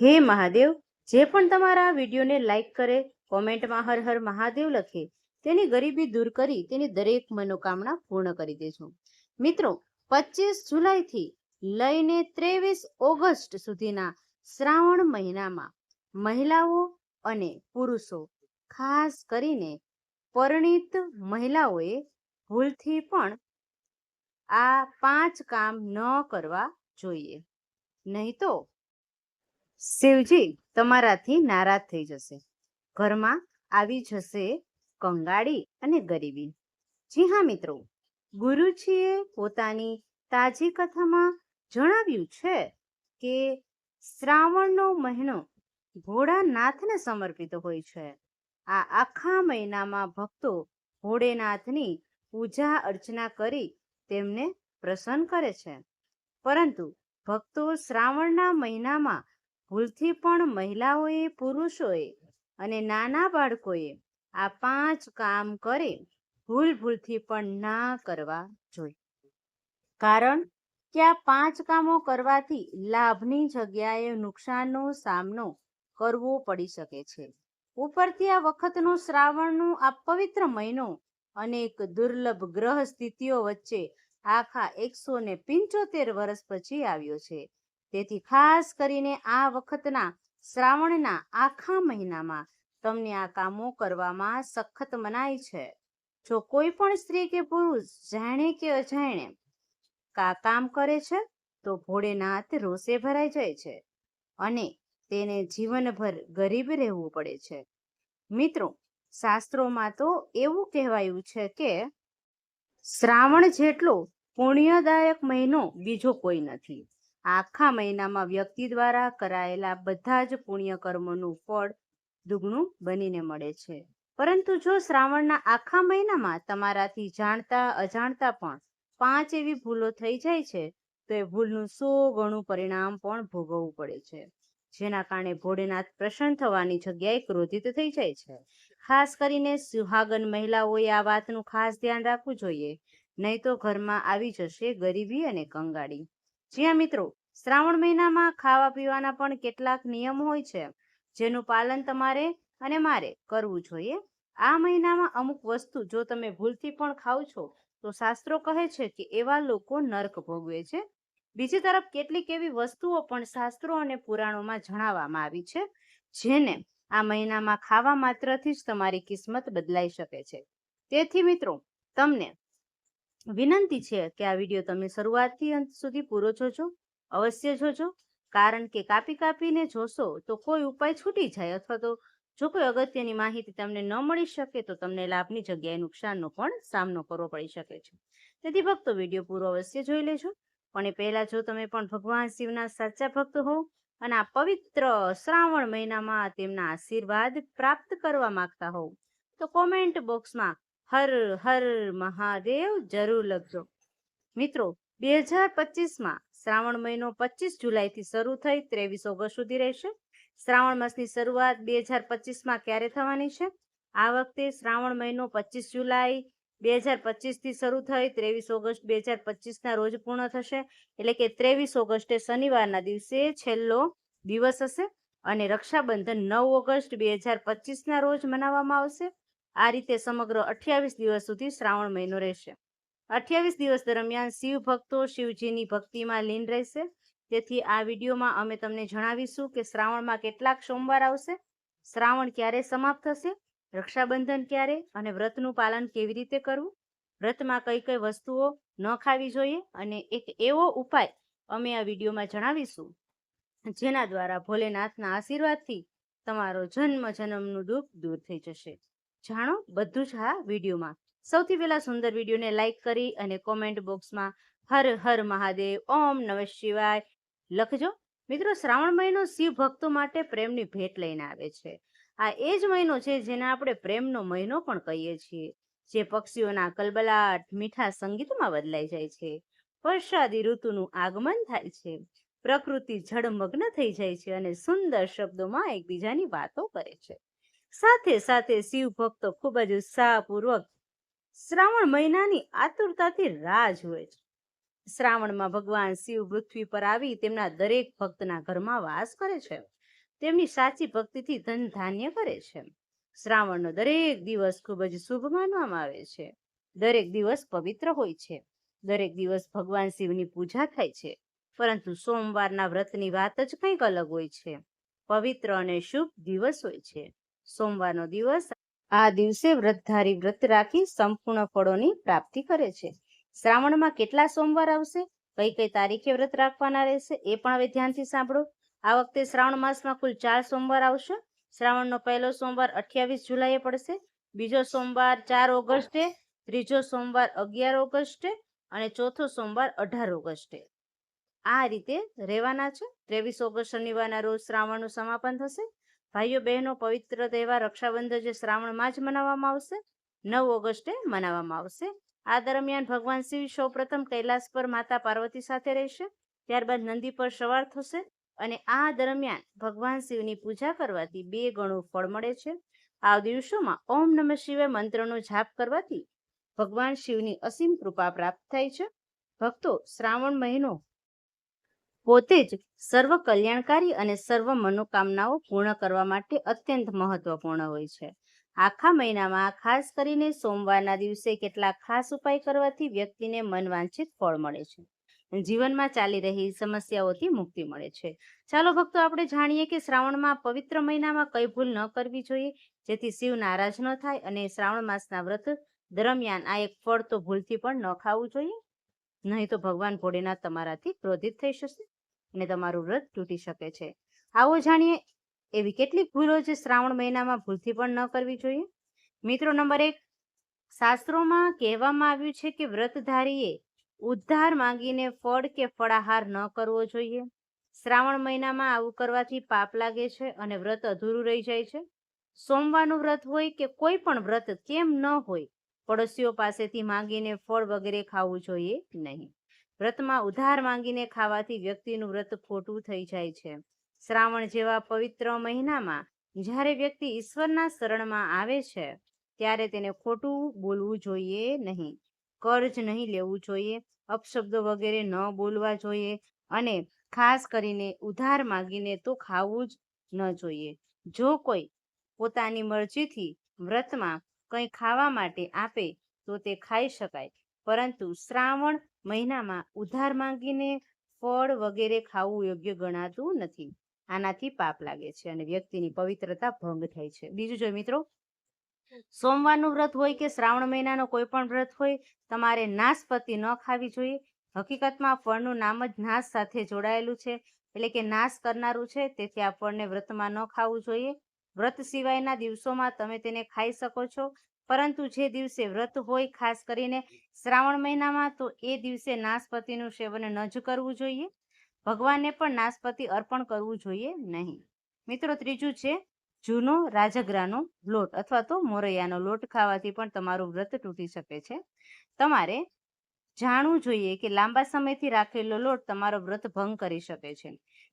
હે મહાદેવ, જે પણ તમારા વિડીયોને લાઈક કરે, કોમેન્ટમાં હર હર મહાદેવ લખે, તેની ગરીબી દૂર કરી તેની દરેક મનોકામના પૂર્ણ કરી દેજો. મિત્રો પચીસ જુલાઈથી લઈને ત્રેવીસ ઓગસ્ટ સુધીના શ્રાવણ મહિનામાં મહિલાઓ અને પુરુષો, ખાસ કરીને પરિણીત મહિલાઓએ ભૂલથી પણ આ પાંચ કામ ન કરવા જોઈએ. નહીં તો શિવજી, તમારાથી નારાજ થઈ જશે. ઘરમાં આવી જશે કંગાળી અને ગરીબી. જી હા મિત્રો, ગુરુજીએ પોતાની તાજી કથામાં જણાવ્યું છે કે શ્રાવણનો મહિનો ભોળાનાથને સમર્પિત હોય છે. આ આખા મહિનામાં ભક્તો ભોળેનાથની પૂજા અર્ચના કરી તેમને પ્રસન્ન કરે છે. પરંતુ ભક્તો શ્રાવણના મહિનામાં ભૂલથી પણ મહિલાઓએ, પુરુષોએ અને નાના બાળકોએ આ પાંચ કામ કરે, ભૂલ ભૂલથી પણ ના કરવા જોઈએ. કારણ કે આ પાંચ કામો કરવાથી લાભની જગ્યાએ નુકસાનનો સામનો કરવો પડી શકે છે. ઉપરથી આ વખતનો શ્રાવણનો, આ પવિત્ર મહિનો અનેક દુર્લભ ગ્રહ સ્થિતિઓ વચ્ચે આખા એકસો ને પિંચોતેર વર્ષ પછી આવ્યો છે. તેથી ખાસ કરીને આ વખતના શ્રાવણના આખા મહિનામાં તમને આ કામો કરવામાં સખત મનાય છે. જો કોઈ પણ સ્ત્રી કે પુરુષ જાણે કે અજાણે કા કામ કરે છે, તો ભોળેનાથ રોષે ભરાઈ જાય છે અને તેને જીવનભર ગરીબ રહેવું પડે છે. મિત્રો, શાસ્ત્રોમાં તો એવું કહેવાયું છે કે શ્રાવણ જેટલો પુણ્યદાયક મહિનો બીજો કોઈ નથી. આખા મહિનામાં વ્યક્તિ દ્વારા કરાયેલા બધા જ પુણ્ય કર્મોનું ફળ દુગણું બનીને મળે છે. પરંતુ જો શ્રાવણના આખા મહિનામાં તમારાથી જાણતા અજાણતા પણ પાંચ એવી ભૂલો થઈ જાય છે, તો એ ભૂલનું સો ગણું પરિણામ પણ ભોગવવું પડે છે. જેના કારણે ભોળેનાથ પ્રસન્ન થવાની જગ્યાએ ક્રોધિત થઈ જાય છે. ખાસ કરીને સુહાગન મહિલાઓએ આ વાતનું ખાસ ધ્યાન રાખવું જોઈએ, નહીં તો ઘરમાં આવી જશે ગરીબી અને કંગાળી. જી હા મિત્રો, શ્રાવણ મહિનામાં ખાવા પીવાના પણ કેટલાક નિયમ હોય છે, જેનું પાલન તમારે અને મારે કરવું જોઈએ. આ મહિનામાં અમુક વસ્તુ જો તમે ભૂલથી પણ ખાવ છો, તો શાસ્ત્રો કહે છે કે એવા લોકો નર્ક ભોગવે છે. બીજી તરફ કેટલીક એવી વસ્તુઓ પણ શાસ્ત્રો અને પુરાણોમાં જણાવવામાં આવી છે, જેને આ મહિનામાં ખાવા માત્રથી જ તમારી કિસ્મત બદલાઈ શકે છે. તેથી મિત્રો, તમને વિનંતી છે કે આ વીડિયો તમે શરૂઆતથી અંત સુધી પૂરો જોજો, અવશ્ય જોજો. કારણ કે કાપી કાપીને જોશો તો કોઈ ઉપાય છૂટી જાય અથવા તો જો કોઈ અગત્યની માહિતી તમને ન મળી શકે તો તમને લાભની જગ્યાએ નુકસાનનો પણ સામનો કરવો પડી શકે છે. તેથી ભક્તો, વીડિયો પૂરો અવશ્ય જોઈ લેજો. પણ એ પહેલાં જો તમે પણ ભગવાન શિવના સાચા ભક્ત હો અને આ પવિત્ર શ્રાવણ મહિનામાં તેમના આશીર્વાદ પ્રાપ્ત કરવા માંગતા હોવ, તો કોમેન્ટ બોક્સમાં હર હર મહાદેવ જરૂર લખજો. મિત્રો, બે હજાર પચીસમાં શ્રાવણ મહિનો પચીસ જુલાઈથી શરૂ થઈ ત્રેવીસ ઓગસ્ટ સુધી રહેશે. શ્રાવણ માસની શરૂઆત બે હજાર પચીસમાં ક્યારે થવાની છે? આ વખતે શ્રાવણ મહિનો પચીસ જુલાઈ બે હજાર પચીસથી શરૂ થઈ ત્રેવીસ ઓગસ્ટ બે હજાર પચીસના રોજ પૂર્ણ થશે. એટલે કે ત્રેવીસ ઓગસ્ટે શનિવારના દિવસે છેલ્લો દિવસ હશે અને રક્ષાબંધન નવ ઓગસ્ટ બે હજાર પચીસના રોજ મનાવવામાં આવશે. આ રીતે સમગ્ર અઠ્યાવીસ દિવસ સુધી શ્રાવણ મહિનો રહેશે. અઠ્યાવીસ દિવસ દરમિયાન શિવ ભક્તો શિવજીની ભક્તિમાં લીન રહેશે. તેથી આ વિડીયોમાં અમે તમને જણાવીશું કે શ્રાવણમાં કેટલાક સોમવાર આવશે. શ્રાવણ ક્યારે સમાપ્ત થશે? રક્ષાબંધન ક્યારે? અને વ્રતનું પાલન કેવી રીતે કરવું? વ્રતમાં કઈ કઈ વસ્તુઓ ન ખાવી જોઈએ? અને એક એવો ઉપાય અમે આ વિડીયોમાં જણાવીશું, જેના દ્વારા ભોલેનાથના આશીર્વાદથી તમારો જન્મ જન્મનું દુઃખ દૂર થઈ જશે. જાણો બધું જ આ વિડીયોમાં. સૌથી પહેલા સુંદર વિડીયોને લાઈક કરી અને કોમેન્ટ બોક્સમાં હર હર મહાદેવ, ઓમ નમઃ શિવાય લખજો. મિત્રો, શ્રાવણ મહિનો શિવ ભક્તો માટે પ્રેમની ભેટ લઈને આવે છે. આ એ જ મહિનો છે જેને આપણે પ્રેમનો મહિનો પણ કહીએ છીએ, જે પક્ષીઓના કલબલાટ, મીઠા સંગીતમાં બદલાઈ જાય છે. વરસાદી ઋતુનું આગમન થાય છે. પ્રકૃતિ જળમગ્ન થઈ જાય છે અને સુંદર શબ્દોમાં એકબીજાની વાતો કરે છે. સાથે સાથે શિવ ભક્તો ખૂબ જ ઉત્સાહપૂર્વક શ્રાવણ મહિનાની આતુરતાથી રાહ જુએ છે. શ્રાવણમાં ભગવાન શિવ પૃથ્વી પર આવી તેમના દરેક ભક્તના ઘરમાં વાસ કરે છે. તેમની સાચી ભક્તિથી ધન ધાન્ય કરે છે. શ્રાવણનો દરેક દિવસ ખૂબ જ શુભ માનવામાં આવે છે. દરેક દિવસ પવિત્ર હોય છે. દરેક દિવસ ભગવાન શિવની પૂજા થાય છે. પરંતુ સોમવારના વ્રતની વાત જ કંઈક અલગ હોય છે. પવિત્ર અને શુભ દિવસ હોય છે. સોમવારનો દિવસ આ દિવસે વ્રતધારી વ્રત રાખી સંપૂર્ણ ફળોની પ્રાપ્તિ કરે છે. શ્રાવણમાં કેટલા સોમવાર આવશે? કઈ કઈ તારીખે વ્રત રાખવાના રહેશે? એ પણ હવે ધ્યાનથી સાંભળો. આ વખતે શ્રાવણ માસમાં કુલ ચાર સોમવાર આવશે. શ્રાવણનો પહેલો સોમવાર અઠ્યાવીસ જુલાઈએ પડશે. બીજો સોમવાર ચાર ઓગસ્ટે, ત્રીજો સોમવાર અગિયાર ઓગસ્ટે અને ચોથો સોમવાર અઢાર ઓગસ્ટે. આ રીતે રહેવાના છે. ત્રેવીસ ઓગસ્ટ શનિવારના રોજ શ્રાવણનું સમાપન થશે. ભાઈઓ બહેનો પવિત્ર તહેવાર રક્ષાબંધન જે શ્રાવણમાં જ મનાવવામાં આવશે, નવ ઓગસ્ટે મનાવવામાં આવશે. આ દરમિયાન ભગવાન શિવ સૌપ્રથમ કૈલાસ પર માતા પાર્વતી સાથે રહેશે, ત્યારબાદ નંદી પર સવાર થશે અને આ દરમિયાન ભગવાન શિવની પૂજા કરવાથી બે ગણું ફળ મળે છે. આ દિવસોમાં ઓમ નમઃ શિવાય મંત્રનો જાપ કરવાથી ભગવાન શિવની અસીમ કૃપા પ્રાપ્ત થાય છે. ભક્તો, શ્રાવણ મહિનો પોતે જ સર્વ કલ્યાણકારી અને સર્વ મનોકામનાઓ પૂર્ણ કરવા માટે અત્યંત મહત્વપૂર્ણ હોય છે. આખા મહિનામાં ખાસ કરીને સોમવારના દિવસે કેટલાક ખાસ ઉપાય કરવાથી વ્યક્તિને મનવાંછિત ફળ મળે છે. જીવનમાં ચાલી રહી સમસ્યાઓથી મુક્તિ મળે છે. ચાલો ભક્તો, આપણે જાણીએ કે શ્રાવણમાં પવિત્ર મહિનામાં કઈ ભૂલ ન કરવી જોઈએ, જેથી શિવ નારાજ ન થાય અને શ્રાવણ માસના વ્રત દરમિયાન આ એક ફળ તો ભૂલથી પણ ન ખાવું જોઈએ? નહીં તો ભગવાન ભોળેનાથ તમારાથી ક્રોધિત થઈ જશે. અને તમારું વ્રત તૂટી શકે છે. આવો જાણીએ, એવી કેટલીક ભૂલો જે શ્રાવણ મહિનામાં ભૂલથી પણ ન કરવી જોઈએ? મિત્રો, નંબર એક, શાસ્ત્રોમાં કહેવામાં આવ્યું છે કે વ્રતધારીએ ઉદ્ધાર માંગીને ફળ કે ફળાહાર ન કરવો જોઈએ. શ્રાવણ મહિનામાં આવું કરવાથી પાપ લાગે છે અને વ્રત અધૂરું રહી જાય છે. સોમવારનું વ્રત હોય કે કોઈ પણ વ્રત કેમ ન હોય, પડોશીઓ પાસેથી માંગીને ફળ વગેરે ખાવું જોઈએ નહીં. વ્રતમાં ઉધાર માંગીને ખાવાથી વ્યક્તિનું વ્રત ખોટું થઈ જાય છે. શ્રાવણ જેવા પવિત્ર મહિનામાં જ્યારે વ્યક્તિ ઈશ્વરના શરણમાં આવે છે, ત્યારે તેને ખોટું બોલવું જોઈએ નહીં. કર્જ નહીં લેવું જોઈએ, અપશબ્દો વગેરે ન બોલવા જોઈએ અને ખાસ કરીને ઉધાર માંગીને તો ખાવું જ ન જોઈએ. જો કોઈ પોતાની મરજીથી વ્રતમાં કંઈ ખાવા માટે આપે, તો તે ખાઈ શકાય. પરંતુ શ્રાવણ મહિનામાં ઉધાર માંગીને ફળ વગેરે ખાવું યોગ્ય ગણાતું નથી. આનાથી પાપ લાગે છે અને વ્યક્તિની પવિત્રતા ભંગ થાય છે. બીજું જો મિત્રો, સોમવારનું વ્રત હોય કે શ્રાવણ મહિનાનો કોઈ પણ વ્રત હોય, તમારે નાશપતિ ન ખાવી જોઈએ. હકીકતમાં ફળનું નામ જ નાશ સાથે જોડાયેલું છે. એટલે કે નાશ કરનારું છે, તેથી આ ફળને વ્રતમાં ન ખાવું જોઈએ. વ્રત સિવાયના દિવસોમાં તમે તેને ખાઈ શકો છો. પરંતુ જે દિવસે વ્રત હોય, ખાસ કરીને શ્રાવણ મહિનામાં, તો એ દિવસે નાશપતિનું સેવન ન જ કરવું જોઈએ. ભગવાનને પણ નાશપતિ અર્પણ કરવું જોઈએ નહીં. મિત્રો, ત્રીજું છે જૂનો રાજગરાનો લોટ અથવા તો મોરૈયાનો લોટ ખાવાથી પણ તમારું વ્રત તૂટી શકે છે. તમારે જાણવું જોઈએ કે લાંબા સમયથી રાખેલો લોટ તમારો વ્રત ભંગ કરી શકે છે.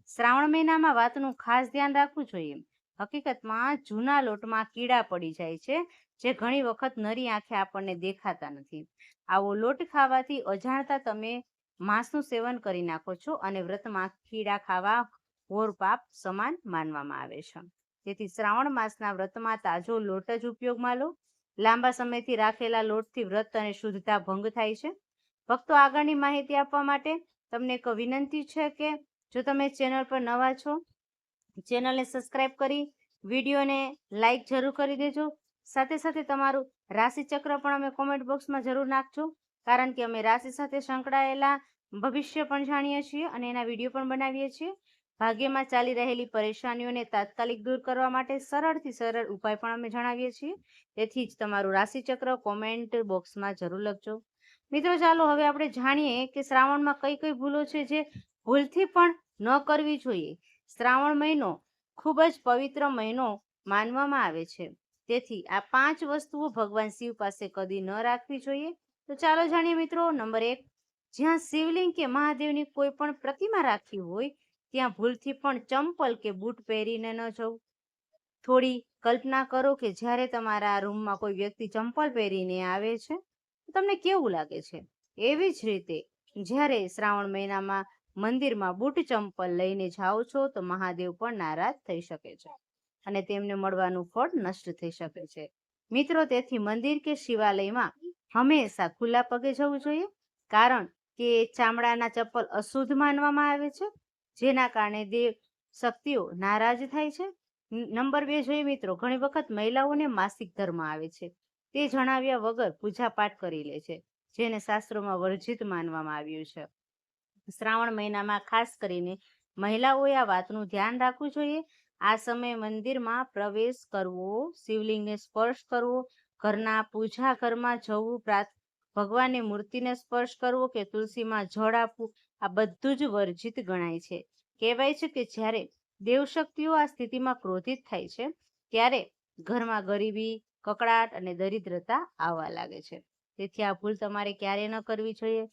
શ્રાવણ મહિનામાં વાતનું ખાસ ધ્યાન રાખવું જોઈએ. હકીકતમાં જૂના લોટમાં કીડા પડી જાય છે, જે ઘણી વખત નરી આંખે આપણને દેખાતા નથી. આવો લોટ ખાવાથી અજાણતા તમે માંસનું સેવન કરી નાખો છો અને વ્રતમાં કીડા ખાવા ઘોર પાપ સમાન માનવામાં આવે છે. તેથી શ્રાવણ માસના વ્રતમાં તાજો લોટ જ ઉપયોગમાં લો. લાંબા સમયથી રાખેલા લોટથી વ્રત અને શુદ્ધતા ભંગ થાય છે. ભક્તો આગળની માહિતી આપવા માટે તમને એક વિનંતી છે કે જો તમે ચેનલ પર નવા છો ચેનલને સબસ્ક્રાઇબ કરી, વિડીયોને લાઈક જરૂર કરી દેજો. સાથે સાથે તમારું રાશિચક્ર પણ અમે કોમેન્ટ બોક્સમાં જરૂર નાખજો, કારણ કે અમે રાશિ સાથે સંકળાયેલા ભવિષ્ય પણ જાણીએ છીએ અને એના વીડિયો પણ બનાવીએ છીએ. ભાગ્યમાં ચાલી રહેલી પરેશાનીઓને તાત્કાલિક દૂર કરવા માટે સરળથી સરળ ઉપાય પણ અમે જણાવીએ છીએ. તેથી જ તમારું રાશિચક્ર કોમેન્ટ બોક્સમાં જરૂર લખજો. મિત્રો, ચાલો હવે આપણે જાણીએ કે શ્રાવણમાં કઈ કઈ ભૂલો છે જે ભૂલથી પણ ન કરવી જોઈએ. શ્રાવણ મહિનો ખૂબ જ પવિત્ર મહિનો માનવામાં આવે છે. તેથી આ પાંચ વસ્તુઓ ભગવાન શિવ પાસે કદી ન રાખવી જોઈએ. તો ચાલો જાણીએ મિત્રો, નંબર એક, જ્યાં શિવલિંગ કે મહાદેવની કોઈ પણ પ્રતિમા રાખી હોય, ત્યાં ભૂલથી પણ ચંપલ કે બૂટ પહેરીને ન જવું. થોડી કલ્પના કરો કે જ્યારે તમારા રૂમમાં કોઈ વ્યક્તિ ચંપલ પહેરીને આવે છે તમને કેવું લાગે છે? એવી જ રીતે જ્યારે શ્રાવણ મહિનામાં મંદિરમાં બૂટ ચંપલ લઈને જાઓ છો તો મહાદેવ પણ નારાજ થઈ શકે છે અને તેમને મળવાનું ફળ નષ્ટ થઈ શકે છે. મિત્રો, તેથી મંદિર કે શિવાલયમાં હંમેશા ખુલ્લા પગે જવું જોઈએ, કારણ કે ચામડાના ચપ્પલ અશુદ્ધ માનવામાં આવે છે, જેના કારણે દેવ શક્તિઓ નારાજ થાય છે. નંબર બે, જોઈએ મિત્રો, ઘણી વખત મહિલાઓને માસિક ધર્મ આવે છે. તે જણાવ્યા વગર પૂજા પાઠ કરી લે છે, જેને શાસ્ત્રોમાં વર્જિત માનવામાં આવ્યું છે. શ્રાવણ મહિનામાં ખાસ કરીને મહિલાઓએ આ વાતનું ધ્યાન રાખવું જોઈએ. આ સમયે મંદિરમાં પ્રવેશ કરવો, શિવલિંગને સ્પર્શ કરવો, ઘરના પૂજા ઘરમાં જવું ભગવાનની મૂર્તિને સ્પર્શ કરવો કે તુલસીમાં જળ આપવું, આ બધું જ વર્જિત ગણાય છે. કહેવાય છે કે જ્યારે દેવશક્તિઓ આ સ્થિતિમાં ક્રોધિત થાય છે, ત્યારે ઘરમાં ગરીબી કકડાટ અને દરિદ્રતા આવવા લાગે છે. તેથી આ ભૂલ તમારે ક્યારે ન કરવી જોઈએ.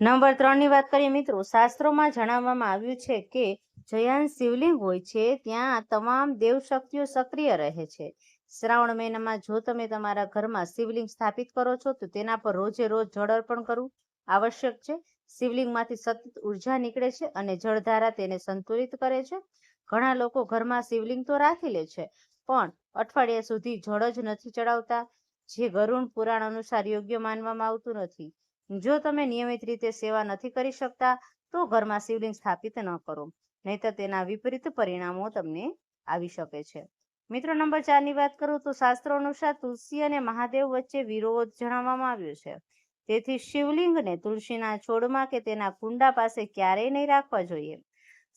નંબર ત્રણની વાત કરીએ મિત્રો, શાસ્ત્રોમાં જણાવવામાં આવ્યું છે કે જયાન શિવલિંગ હોય છે, ત્યાં તમામ દેવશક્તિઓ સક્રિય રહે છે. શ્રાવણ મહિનામાં જો તમે તમારા ઘરમાં શિવલિંગ સ્થાપિત કરો છો, તો તેના પર રોજે રોજ જળ અર્પણ કરવું આવશ્યક છે. શિવલિંગમાંથી સતત ઊર્જા નીકળે છે અને જળધારા તેને સંતુલિત કરે છે. ઘણા લોકો ઘરમાં શિવલિંગ તો રાખી લે છે, પણ અઠવાડિયા સુધી જળ જ નથી ચડાવતા, જે ગરુણ પુરાણ અનુસાર યોગ્ય માનવામાં આવતું નથી. જો તમે નિયમિત રીતે સેવા નથી કરી શકતા, તો ઘરમાં શિવલિંગ સ્થાપિત ન કરો, નહીતર તેના વિપરીત પરિણામો તમને આવી શકે છે. મિત્રો, નંબર ચારની વાત કરું તો શાસ્ત્રો અનુસાર તુલસી અને મહાદેવ વચ્ચે વિરોધ જણાવવામાં આવ્યો છે. તેથી શિવલિંગને તુલસીના છોડમાં કે તેના કુંડા પાસે ક્યારેય નહીં રાખવા જોઈએ.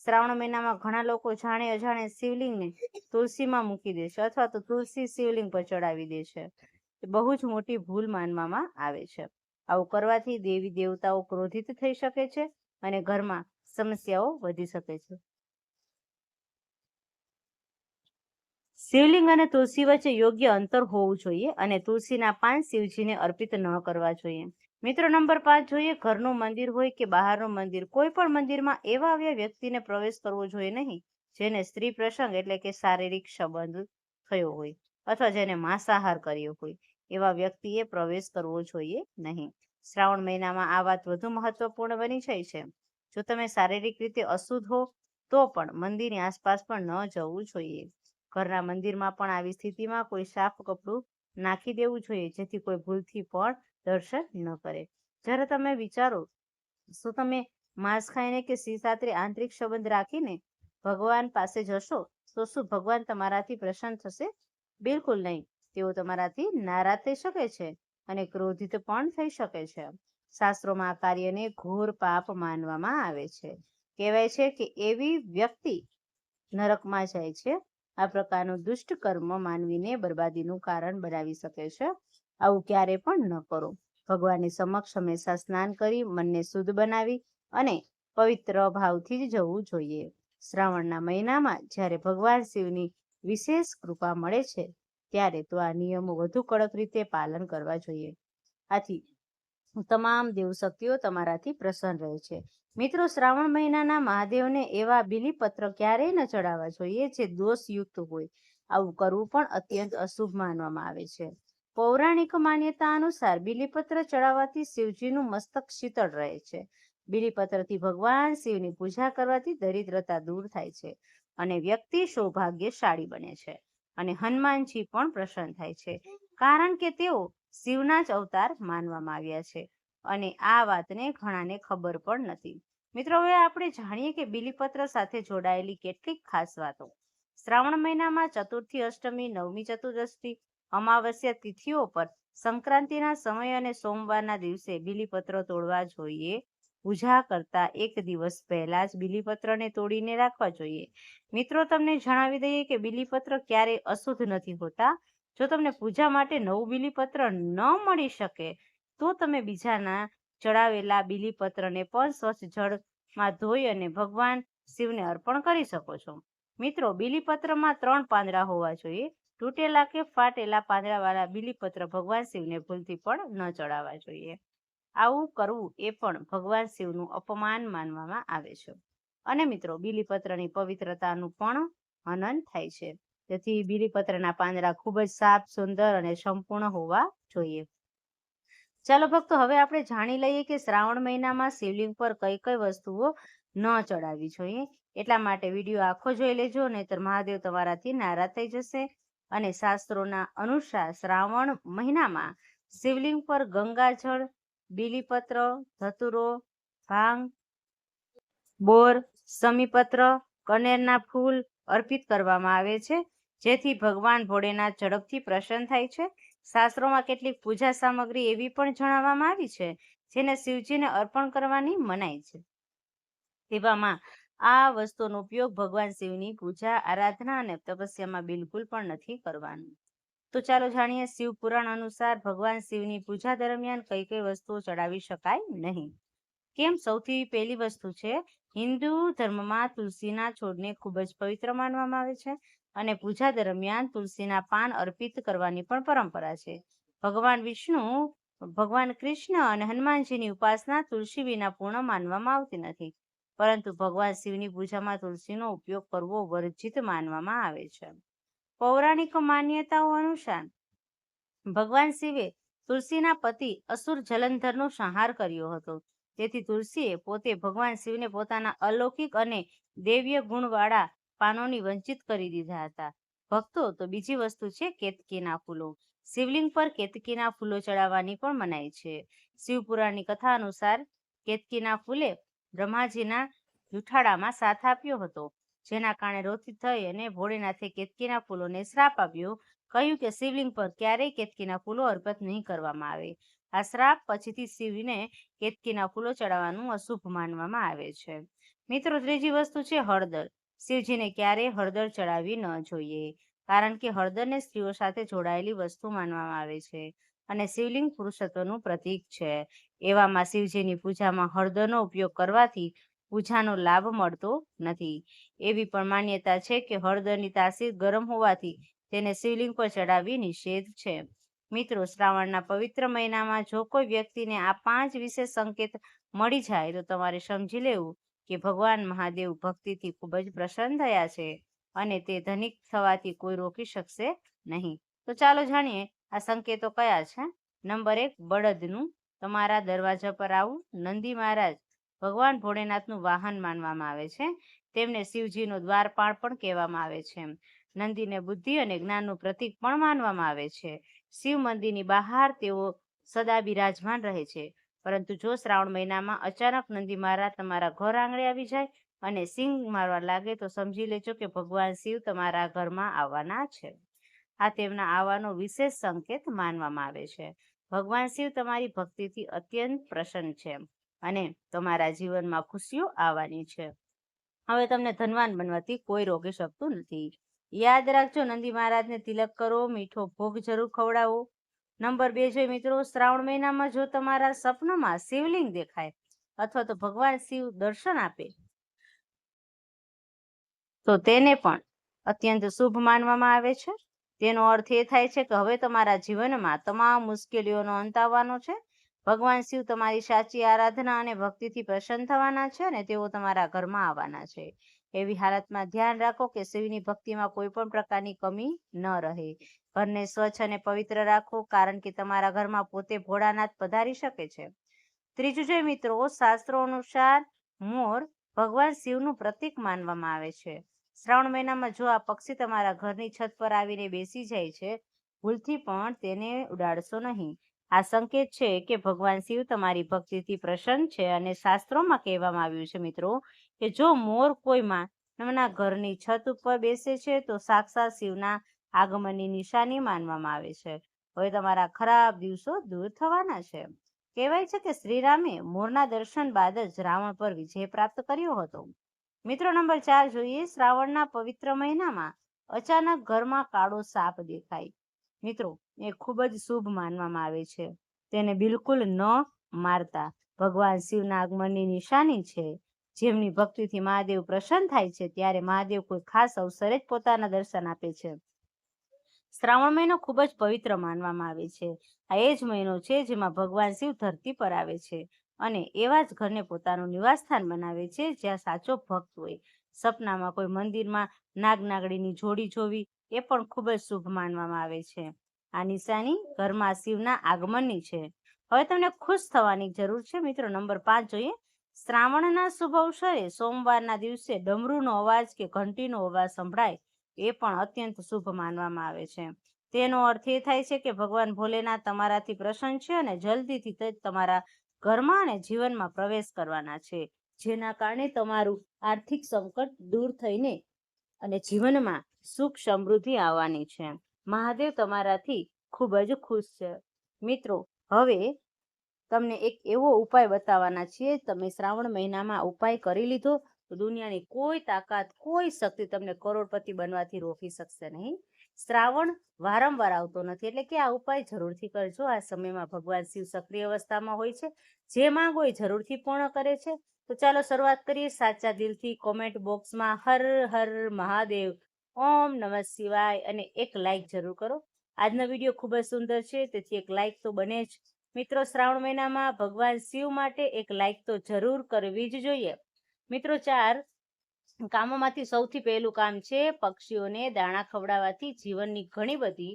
શ્રાવણ મહિનામાં ઘણા લોકો જાણે અજાણે શિવલિંગને તુલસીમાં મૂકી દે છે અથવા તો તુલસી શિવલિંગ પર ચડાવી દે છે. બહુ જ મોટી ભૂલ માનવામાં આવે છે. આવું કરવાથી દેવી દેવતાઓ ક્રોધિત થઈ શકે છે અને ઘરમાં સમસ્યાઓ વધી શકે છે. શિવલિંગ અને તુલસી વચ્ચે યોગ્ય અંતર હોવું જોઈએ અને તુલસીના પાન શિવજીને અર્પિત ન કરવા જોઈએ. મિત્રો, નંબર પાંચ જોઈએ, ઘરનું મંદિર હોય કે બહારનું મંદિર, કોઈ પણ મંદિરમાં એવા આવ્યા વ્યક્તિને પ્રવેશ કરવો જોઈએ નહીં, જેને સ્ત્રી પ્રસંગ એટલે કે શારીરિક સંબંધ થયો હોય, અથવા જેને માંસાહાર કર્યો હોય. એવા વ્યક્તિએ પ્રવેશ કરવો જોઈએ નહીં. શ્રાવણ મહિનામાં આ વાત વધુ મહત્વપૂર્ણ બની જાય છે. જો તમે શારીરિક રીતે અશુદ્ધ હો, તો પણ મંદિરની આસપાસ પણ ન જવું જોઈએ. ઘરના મંદિરમાં પણ આવી સ્થિતિમાં કોઈ સાફ કપડું નાખી દેવું જોઈએ, જેથી કોઈ ભૂલથી પણ દર્શન ન કરે. જ્યારે તમે વિચારો શું તમે માંસ ખાઈને કે સિંહ સાથે આંતરિક સંબંધ રાખીને ભગવાન પાસે જશો, તો શું ભગવાન તમારાથી પ્રસન્ન થશે? બિલકુલ નહીં. તેઓ તમારાથી નારાજ થઈ શકે છે અને ક્રોધિત પણ થઈ શકે છે. શાસ્ત્રોમાં આ કાર્યને ઘોર પાપ માનવામાં આવે છે. કહેવાય છે કે એવી વ્યક્તિ નરકમાં જાય છે. આ પ્રકારનું દુષ્ટ કર્મ માનવીને બરબાદીનું કારણ બનાવી શકે છે. આવું ક્યારે પણ ન કરો. ભગવાનની સમક્ષ હંમેશા સ્નાન કરી, મનને શુદ્ધ બનાવી અને પવિત્ર ભાવથી જ જવું જોઈએ. શ્રાવણના મહિનામાં જ્યારે ભગવાન શિવની વિશેષ કૃપા મળે છે ત્યારે તો આ નિયમો વધુ કડક રીતે પાલન કરવા જોઈએ. આથી તમામ દેવશક્તિઓ તમારાથી પ્રસન્ન રહે છે. મિત્રો, શ્રાવણ મહિનાના મહાદેવને એવા બિલીપત્ર ક્યારેય ન ચડાવવા જોઈએ જે દોષયુક્ત હોય. આવું કરવું પણ અત્યંત અશુભ માનવામાં આવે છે. પૌરાણિક માન્યતા અનુસાર બિલીપત્ર ચડાવવાથી શિવજીનું મસ્તક શીતળ રહે છે. બિલીપત્રથી ભગવાન શિવની પૂજા કરવાથી દરિદ્રતા દૂર થાય છે અને વ્યક્તિ સૌભાગ્યશાળી બને છે. અને હનુમાનજી પણ પ્રસન્ન થાય છે. કારણ કે તેઓ શિવના જ અવતાર માનવામાં આવ્યા છે અને આ વાતને ઘણાને ખબર પણ નથી. મિત્રો, હવે આપણે જાણીએ કે બિલીપત્ર સાથે જોડાયેલી કેટલીક ખાસ વાતો. શ્રાવણ મહિનામાં ચતુર્થી અષ્ટમી, નવમી ચતુર્દશી, અમાવસ્યા તિથિઓ પર સંક્રાંતિના સમય અને સોમવારના દિવસે બિલીપત્ર તોડવા જોઈએ પૂજા કરતા એક દિવસ પહેલા જ બિલીપત્રને તોડીને રાખવા જોઈએ. મિત્રો, તમને જણાવી દઈએ કે બિલીપત્ર ક્યારેય અશુદ્ધ નથી હોતા. જો તમને પૂજા માટે નવું બિલીપત્ર ન મળી શકે, તો તમે બીજાના ચડાવેલા બિલીપત્રને પણ સ્વચ્છ જળમાં ધોઈ અને ભગવાન શિવને અર્પણ કરી શકો છો. મિત્રો, બિલીપત્રમાં ત્રણ પાંદડા હોવા જોઈએ. તૂટેલા કે ફાટેલા પાંદડાવાળા બિલીપત્ર ભગવાન શિવને ભૂલથી પણ ન ચડાવવા જોઈએ. આવું કરવું એ પણ ભગવાન શિવનું અપમાન માનવામાં આવે છે. અને મિત્રો, બીલીપત્રની પવિત્રતાનું પણ હનન થાય છે. તેથી બીલીપત્રના પાંદડા ખૂબ જ સાફ, સુંદર અને સંપૂર્ણ હોવા જોઈએ. ચાલો ભક્તો, હવે આપણે જાણી લઈએ કે શ્રાવણ મહિનામાં શિવલિંગ પર કઈ કઈ વસ્તુઓ ન ચડાવવી જોઈએ. એટલા માટે વીડિયો આખો જોઈ લેજો, નહીતર મહાદેવ તમારાથી નારાજ થઈ જશે. અને શાસ્ત્રોના અનુસાર શ્રાવણ મહિનામાં શિવલિંગ પર ગંગાજળ બીલીપત્ર, ધતુરો, ભાંગ, બોર, સમીપત્ર, કનેરના ફૂલ અર્પિત કરવામાં આવે છે, જેથી ભગવાન ભોળેનાથ ઝડપથી પ્રસન્ન થાય છે. શાસ્ત્રોમાં કેટલીક પૂજા સામગ્રી એવી પણ જણાવવામાં આવી છે, જેને શિવજીને અર્પણ કરવાની મનાઈ છે. તેવામાં આ વસ્તુનો ઉપયોગ ભગવાન શિવની પૂજા, આરાધના અને તપસ્યામાં બિલકુલ પણ નથી કરવાનો. તો ચાલો જાણીએ શિવ પુરાણ અનુસાર ભગવાન શિવની પૂજા દરમિયાન કઈ કઈ વસ્તુઓ ચડાવી શકાય નહીં. કેમ સૌથી પહેલી વસ્તુ છે, હિન્દુ ધર્મમાં તુલસીના છોડને ખૂબ જ પવિત્ર માનવામાં આવે છે અને પૂજા દરમિયાન તુલસીના પાન અર્પિત કરવાની પણ પરંપરા છે. ભગવાન વિષ્ણુ, ભગવાન કૃષ્ણ અને હનુમાનજીની ઉપાસના તુલસી વિના પૂર્ણ માનવામાં આવતી નથી. પરંતુ ભગવાન શિવની પૂજામાં તુલસીનો ઉપયોગ કરવો વર્જિત માનવામાં આવે છે. પૌરાણિક માન્યતાઓ અનુસાર ભગવાન શિવે તુલસીના પતિ અસુર જલંધરનો સંહાર કર્યો હતો. તેથી તુલસીએ પોતે ભગવાન શિવને પોતાના અલૌકિક અને દૈવ્ય ગુણવાળા પાનોની વંચિત કરી દીધા હતા. ભક્તો, તો બીજી વસ્તુ છે કેતકીના ફૂલો. શિવલિંગ પર કેતકીના ફૂલો ચડાવવાની પણ મનાય છે. શિવપુરાણની કથા અનુસાર કેતકીના ફૂલે બ્રહ્માજીના જુઠાડામાં સાથ આપ્યો હતો. જેના કારણે રોતી થઈ અને ભોળેનાથે કેતકીના ફૂલોને શ્રાપ આપ્યો. કહ્યું કે શિવલિંગ પર ક્યારેય કેતકીના ફૂલો અર્પિત નહીં કરવામાં આવે. આ શ્રાપ પછીથી શિવને કેતકીના ફૂલો ચડાવવાનું અશુભ માનવામાં આવે છે. મિત્રો, ત્રીજી વસ્તુ છે હળદર. શિવજીને ક્યારેય હળદર ચડાવવી ન જોઈએ, કારણ કે હળદરને સ્ત્રીઓ સાથે જોડાયેલી વસ્તુ માનવામાં આવે છે અને શિવલિંગ પુરુષત્વનું પ્રતીક છે. એવામાં શિવજીની પૂજામાં હળદરનો ઉપયોગ કરવાથી પૂજાનો લાભ મળતો નથી. એવી પણ માન્યતા છે કે હળદરની તાસીર ગરમ હોવાથી તેને શિવલિંગ પર ચડાવવી નિષેધ છે. મિત્રો, શ્રાવણના પવિત્ર મહિનામાં જો કોઈ વ્યક્તિને આ પાંચ વિશેષ સંકેત મળી જાય, તો તમારે સમજી લેવું કે ભગવાન મહાદેવ ભક્તિથી ખૂબ જ પ્રસન્ન થયા છે અને તે ધનિક થવાથી કોઈ રોકી શકશે નહીં. તો ચાલો જાણીએ, આ સંકેતો કયા છે? નંબર એક, બળદનું. તમારા દરવાજા પર આવું. નંદી મહારાજ ભગવાન ભોળેનાથનું વાહન માનવામાં આવે છે. તેમને શિવજીનું દ્વારપાળ પણ કહેવામાં આવે છે નંદીને બુદ્ધિ અને જ્ઞાનનું પ્રતીક પણ માનવામાં આવે છે. શિવ મંદિરની બહાર તેઓ સદા બિરાજમાન રહે છે. પરંતુ જો શ્રાવણ મહિનામાં અચાનક નંદી મહારાજ તમારા ઘર આંગણે આવી જાય અને સિંગ મારવા લાગે તો સમજી લેજો કે ભગવાન શિવ તમારા ઘરમાં આવવાના છે. આ તેમના આવવાનો વિશેષ સંકેત માનવામાં આવે છે. ભગવાન શિવ તમારી ભક્તિથી અત્યંત પ્રસન્ન છે અને તમારા જીવનમાં ખુશીઓ આવવાની છે. હવે તમને ધનવાન બનવાથી કોઈ રોકી શકતું નથી. યાદ રાખજો, નંદી મહારાજને તિલક કરો, મીઠો ભોગ જરૂર ખવડાવો. નંબર બે જોઈએ મિત્રો, શ્રાવણ મહિનામાં જો તમારા સપનામાં શિવલિંગ દેખાય અથવા તો ભગવાન શિવ દર્શન આપે, તો તેને પણ અત્યંત શુભ માનવામાં આવે છે. તેનો અર્થ એ થાય છે કે હવે તમારા જીવનમાં તમામ મુશ્કેલીઓનો અંત આવવાનો છે. ભગવાન શિવ તમારી સાચી આરાધના અને ભક્તિથી પ્રસન્ન થવાના છે અને તેઓ તમારા ઘરમાં આવવાના છે. એવી હાલતમાં ધ્યાન રાખો કે શિવની ભક્તિમાં કોઈ પણ પ્રકારની કમી ન રહે. ઘરને સ્વચ્છ અને પવિત્ર રાખો કારણ કે તમારા ઘરમાં પોતે ભોળાનાથ પધારી શકે છે. ત્રીજું છે મિત્રો, શાસ્ત્રો અનુસાર મોર ભગવાન શિવનું પ્રતીક માનવામાં આવે છે. શ્રાવણ મહિનામાં જો આ પક્ષી તમારા ઘરની છત પર આવીને બેસી જાય છે, ભૂલથી પણ તેને ઉડાડશો નહીં. આ સંકેત છે કે ભગવાન શિવ તમારી ભક્તિથી પ્રસન્ન છે અને શાસ્ત્રોમાં કહેવામાં આવ્યું છે મિત્રો કે જો મોર કોઈમાં એમના ઘરની છત ઉપર બેસે છે, તો સાક્ષાત શિવના આગમનની નિશાની માનવામાં આવે છે. હવે તમારા ખરાબ દિવસો દૂર થવાના છે. કહેવાય છે કે શ્રીરામે મોરના દર્શન બાદ જ રાવણ પર વિજય પ્રાપ્ત કર્યો હતો. મિત્રો નંબર ચાર જોઈએ શ્રાવણના પવિત્ર મહિનામાં અચાનક ઘરમાં કાળો સાપ દેખાય. મિત્રો એ ખૂબ જ શુભ માનવામાં આવે છે. તેને બિલકુલ ન મારતા. ભગવાન શિવના આગમનની નિશાની છે. જેમની ભક્તિથી મહાદેવ પ્રસન્ન થાય છે, ત્યારે મહાદેવ કોઈ ખાસ અવસરે જ પોતાના દર્શન આપે છે. શ્રાવણ મહિનો ખૂબ જ પવિત્ર માનવામાં આવે છે. આ એ જ મહિનો છે જેમાં ભગવાન શિવ ધરતી પર આવે છે અને એવા જ ઘરને પોતાનું નિવાસસ્થાન બનાવે છે જ્યાં સાચો ભક્ત હોય. સપનામાં કોઈ મંદિરમાં નાગ નાગડીની જોડી જોવી એ પણ ખૂબ જ શુભ માનવામાં આવે છે. આ નિશાની ઘરમાં શિવના આગમનની છે. હવે તમને ખુશ થવાની જરૂર છે. મિત્રો, નંબર પાંચ જોઈએ. શ્રાવણના શુભ અવસરે સોમવારના દિવસે ડમરૂનો અવાજ કે ઘંટીનો અવાજ સંભળાય એ પણ અત્યંત શુભ માનવામાં આવે છે. તેનો અર્થ એ થાય છે કે ભગવાન ભોલેનાથ તમારાથી પ્રસન્ન છે અને જલ્દીથી તમારા ઘરમાં અને જીવનમાં પ્રવેશ કરવાના છે. જેના કારણે તમારું આર્થિક સંકટ દૂર થઈને અને જીવનમાં સુખ સમૃદ્ધિ આવવાની છે. મહાદેવ તમારાથી ખૂબ જ ખુશ છે. મિત્રો, હવે તમને એક એવો ઉપાય બતાવવાના છીએ. તમે શ્રાવણ મહિનામાં ઉપાય કરી લીધો, તો દુનિયાની કોઈ તાકાત, કોઈ શક્તિ તમને કરોડપતિ બનવાથી રોકી શકશે નહીં. શ્રાવણ વારંવાર આવતો નથી, એટલે કે આ ઉપાય જરૂરથી કરજો. આ સમયમાં ભગવાન શિવ સક્રિય અવસ્થામાં હોય છે. જે માંગો એ જરૂરથી પૂર્ણ કરે છે. તો ચાલો શરૂઆત કરીએ સાચા દિલથી. કોમેન્ટ બોક્સમાં હર હર મહાદેવ. ઓમ નમઃ શિવાય અને એક લાઈક જરૂર કરો. આજનો વીડિયો ખૂબ જ સુંદર છે, તેથી એક લાઈક તો બને જ. મિત્રો, શ્રાવણ મહિનામાં ભગવાન શિવ માટે એક લાઈક તો જરૂર કરવી જ જોઈએ. મિત્રો, ચાર, કામોમાંથી સૌથી પહેલું કામ છે, પક્ષીઓને દાણા ખવડાવવાથી જીવનની ઘણી બધી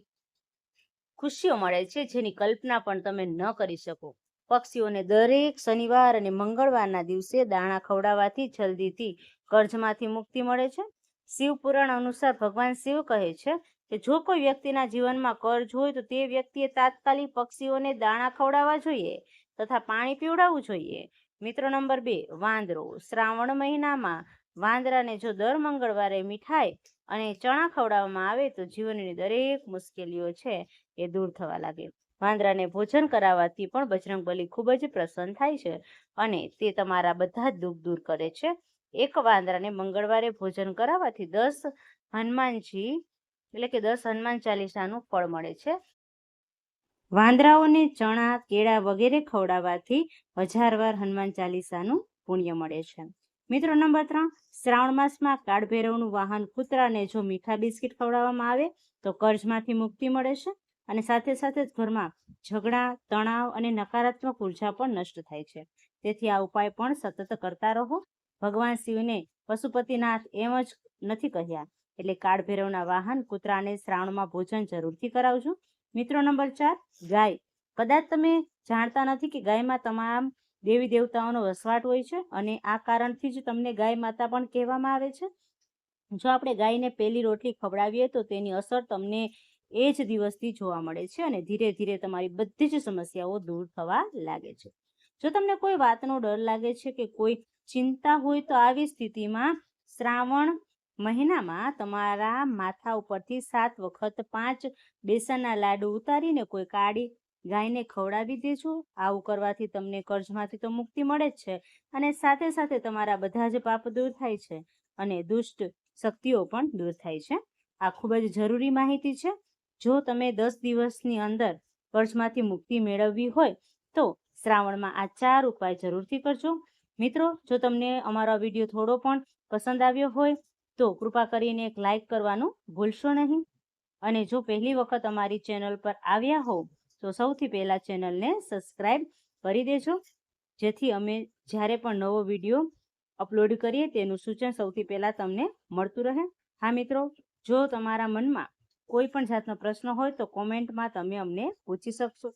ખુશીઓ મળે છે, જેની કલ્પના પણ તમે ન કરી શકો. પક્ષીઓને દરેક શનિવાર અને મંગળવારના દિવસે દાણા ખવડાવવાથી જલ્દીથી કર્જમાંથી મુક્તિ મળે છે. શિવ પુરાણ અનુસાર ભગવાન શિવ કહે છે કે જો કોઈ વ્યક્તિના જીવનમાં કર્જ હોય તો તે વ્યક્તિએ તાત્કાલિક પક્ષીઓને દાણા ખવડાવવા જોઈએ તથા પાણી પીવડાવવું જોઈએ. મિત્રો નંબર બે, વાંદરો. શ્રાવણ મહિનામાં વાંદરાને જો દર મંગળવારે મીઠાઈ અને ચણા ખવડાવવામાં આવે તો જીવનની દરેક મુશ્કેલીઓ છે એ દૂર થવા લાગે. વાંદરાને ભોજન કરાવવાથી પણ બજરંગબલી ખૂબ જ પ્રસન્ન થાય છે અને તે તમારા બધા જ દુઃખ દૂર કરે છે. એક વાંદરાને મંગળવારે ભોજન કરાવવાથી દસ હનુમાનજી, એટલે કે દસ હનુમાન ચાલીસાનું ફળ મળે છે. વાંદરાઓને ચણા, કેળા વગેરે ખવડાવવાથી હજાર વાર હનુમાન ચાલીસાનું પુણ્ય મળે છે. મિત્રો, નંબર ત્રણ, શ્રાવણ માસમાં કાળભૈરવનું વાહન કૂતરાને જો મીઠા બિસ્કિટ ખવડાવવામાં આવે, તો કર્જમાંથી મુક્તિ મળે છે અને સાથે સાથે જ ઘરમાં ઝઘડા, તણાવ અને નકારાત્મક ઊર્જા પણ નષ્ટ થાય છે. તેથી આ ઉપાય પણ સતત કરતા રહો. ભગવાન શિવને પશુપતિનાથ એમ જ નથી કહ્યા. એટલે કાળભૈરવના વાહન કૂતરાને શ્રાવણમાં ભોજન જરૂરથી કરાવજો. મિત્રો નંબર ચાર, ગાય. કદાચ તમે જાણતા નથી કે ગાયમાં તમામ દેવી દેવતાઓનો વસવાટ હોય છે અને આ કારણથી જ તમને ગાય માતા પણ કહેવામાં આવે છે? જો આપણે ગાયને પહેલી રોટલી ખવડાવીએ તો તેની અસર તમને એ જ દિવસથી જોવા મળે છે અને ધીરે ધીરે તમારી બધી જ સમસ્યાઓ દૂર થવા લાગે છે. જો તમને કોઈ વાતનો ડર લાગે છે કે કોઈ ચિંતા હોય તો આવી સ્થિતિમાં શ્રાવણ મહિનામાં તમારા માથા ઉપરથી સાત વખત પાંચ બેસનના લાડુ ઉતારીને કોઈ કાળી ગાયને ખવડાવી દેજો. આવું કરવાથી તમને કર્જમાંથી તો મુક્તિ મળે જ છે અને સાથે સાથે તમારા બધા જ પાપ દૂર થાય છે અને દુષ્ટ શક્તિઓ પણ દૂર થાય છે. આ ખૂબ જ જરૂરી માહિતી છે. જો તમે દસ દિવસની અંદર કર્જમાંથી મુક્તિ મેળવવી હોય તો શ્રાવણમાં આ ચાર ઉપાય જરૂરથી કરજો. મિત્રો, જો તમને અમારો વીડિયો થોડો પણ પસંદ આવ્યો હોય, તો કૃપા કરીને એક લાઈક કરવાનું ભૂલશો નહીં. અને જો પહેલી વખત અમારી ચેનલ પર આવ્યા હો તો સૌથી પહેલાં ચેનલને સબસ્ક્રાઈબ કરી દેજો. જેથી અમે જ્યારે પણ નવો વીડિયો અપલોડ કરીએ, તેનું સૂચન સૌથી પહેલાં તમને મળતું રહે. હા, મિત્રો, જો તમારા મનમાં કોઈ પણ જાતનો પ્રશ્ન હોય, તો કોમેન્ટમાં તમે અમને પૂછી શકશો.